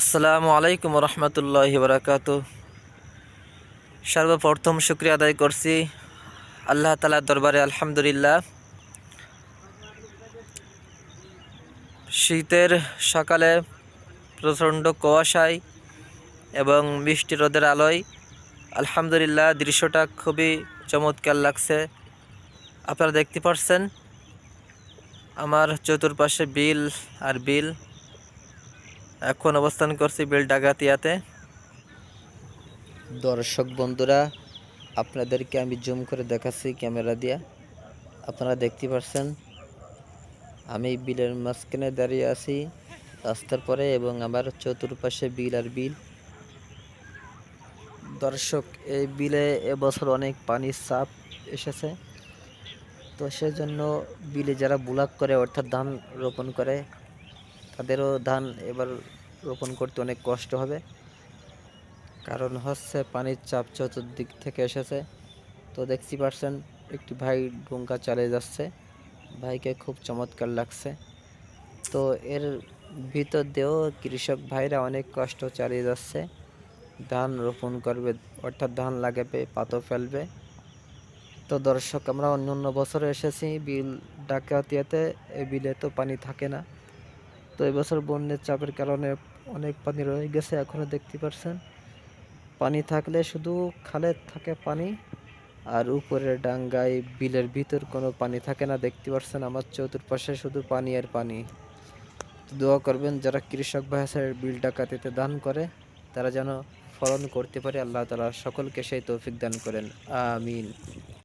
আসসালামু আলাইকুম রহমতুল্লাহ বরাকাত সর্বপ্রথম শুক্রিয়া আদায় করছি আল্লাহ তালার দরবারে, আলহামদুলিল্লাহ। শীতের সকালে প্রচণ্ড কুয়াশায় এবং বৃষ্টি রোদের আলোয় আলহামদুলিল্লাহ দৃশ্যটা খুবই চমৎকার লাগছে। আপনারা দেখতে পাচ্ছেন আমার চতুর্পাশে বিল আর বিল। এখন অবস্থান করছি বিল ডাকাতিয়াতে দর্শক বন্ধুরা, আপনাদেরকে আমি জুম করে দেখাচ্ছি ক্যামেরা দিয়ে। আপনারা দেখতে পাচ্ছেন আমি বিলের মাঝখানে দাঁড়িয়ে আছি, রাস্তার পরে এবং আমার চতুর্পাশে বিল আর বিল। দর্শক, এই বিলে এবছর অনেক পানির চাপ এসেছে। তো সেজন্য বিলে যারা বুলাক করে, অর্থাৎ ধান রোপণ করে তাদেরও ধান এবার রোপণ করতে অনেক কষ্ট হবে। কারণ হচ্ছে পানির চাপ চতুর্দিক থেকে এসেছে। তো দেখছি পারছেন, একটি ভাই ডোঙ্গা চালিয়ে যাচ্ছে। ভাইকে খুব চমৎকার লাগছে। তো এর ভিতর দিয়েও কৃষক ভাইরা অনেক কষ্ট চালিয়ে যাচ্ছে। ধান রোপণ করবে, অর্থাৎ ধান লাগাবে পাতো ফেলবে। তো দর্শক, আমরা অন্য অন্য বছরে এসেছি, বিল ডাকাতিয়াতে এই বিলে তো পানি থাকে না। তো এবছর বন্যের চাপের কারণে অনেক পানি রয়ে গেছে এখনও দেখতে পাচ্ছেন পানি থাকলে শুধু খালে থাকে পানি, আর উপরের ডাঙ্গায় বিলের ভিতর কোনো পানি থাকে না, দেখতে পাচ্ছেন আমার চতুর্পাশে শুধু পানি আর পানি। দোয়া করবেন যারা কৃষক ভাই আছে, বিল ডাকাতিতে দান করে, তারা যেন ফলন করতে পারে। আল্লাহ তালা সকলকে সেই তৌফিক দান করেন। আমিন।